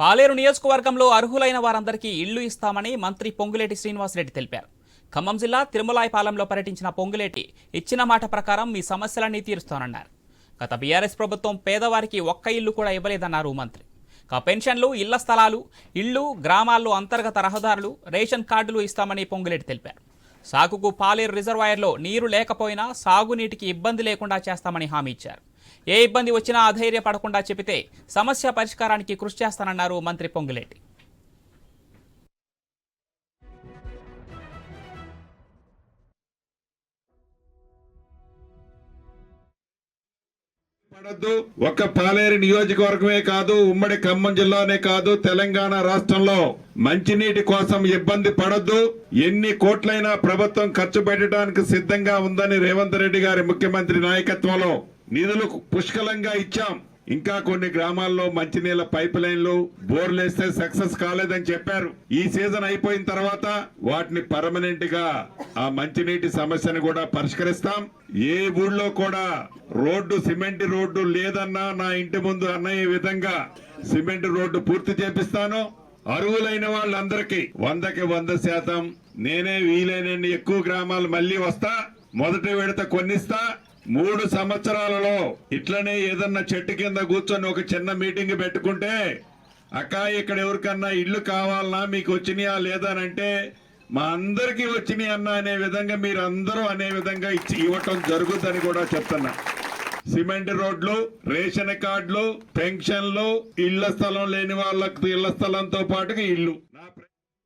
పాలేరు నియోజకవర్గంలో అర్హులైన వారందరికీ ఇళ్ళు ఇస్తామని మంత్రి పొంగులేటి శ్రీనివాసరెడ్డి తెలిపారు. ఖమ్మం జిల్లా తిరుమలాయపాలెంలో పర్యటించిన పొంగులేటి ఇచ్చిన మాట ప్రకారం మీ సమస్యలన్నీ తీరుస్తానన్నారు. గత బీఆర్ఎస్ ప్రభుత్వం పేదవారికి ఒక్క ఇల్లు కూడా ఇవ్వలేదన్నారు మంత్రి. ఇక పెన్షన్లు ఇళ్ళ స్థలాలు ఇళ్ళు గ్రామాల్లో అంతర్గత రహదారులు రేషన్ కార్డులు ఇస్తామని పొంగులేటి తెలిపారు. సాగుకు పాలేరు రిజర్వాయర్లో నీరు లేకపోయినా సాగునీటికి ఇబ్బంది లేకుండా చేస్తామని హామీ ఇచ్చారు. ఏ ఇబ్బంది వచ్చినా అధైర్యపడకుండా చెబితే సమస్య పరిష్కారానికి కృషి చేస్తానన్నారు మంత్రి పొంగులేటి పడద్దు. ఒక్క పాలేరు నియోజకవర్గమే కాదు ఉమ్మడి ఖమ్మం జిల్లానే కాదు తెలంగాణ రాష్ట్రంలో. మంచినీటి కోసం ఇబ్బంది పడద్దు. ఎన్ని కోట్లైనా ప్రభుత్వం ఖర్చు పెట్టడానికి సిద్ధంగా ఉందని రేవంత్ రెడ్డి గారి ముఖ్యమంత్రి నాయకత్వంలో నిధులు పుష్కలంగా ఇచ్చాం. ఇంకా కొన్ని గ్రామాల్లో మంచినీళ్ళ పైప్ లైన్లు బోర్లు వేస్తే సక్సెస్ కాలేదని చెప్పారు. ఈ సీజన్ అయిపోయిన తర్వాత వాటిని పర్మనెంట్గా ఆ మంచినీటి సమస్యను కూడా పరిష్కరిస్తాం. ఏ ఊళ్ళో కూడా రోడ్డు సిమెంట్ రోడ్డు లేదన్నా నా ఇంటి ముందు అన్నయ్య విధంగా సిమెంట్ రోడ్డు పూర్తి చేపిస్తాను. అరువులైన వాళ్ళందరికీ వందకి వంద శాతం నేనే వీలైనన్ని ఎక్కువ గ్రామాలు మళ్ళీ వస్తా మొదటి విడత కొన్నిస్తా. మూడు సంవత్సరాలలో ఇట్లనే ఏదన్నా చెట్టు కింద కూర్చొని ఒక చిన్న మీటింగ్ పెట్టుకుంటే అక్క ఇక్కడ ఎవరికన్నా ఇల్లు కావాలన్నా మీకు వచ్చినాయా లేదా? అని అంటే మా అందరికీ వచ్చినాయి అన్న అనే విధంగా మీరు అందరూ అనే విధంగా ఇచ్చి ఇవ్వటం జరుగుతుందని కూడా చెప్తున్నా. సిమెంట్ రోడ్లు రేషన్ కార్డులు పెన్షన్లు ఇళ్ళ స్థలం లేని వాళ్ళకు ఇళ్ళ స్థలంతో పాటుగా ఇల్లు.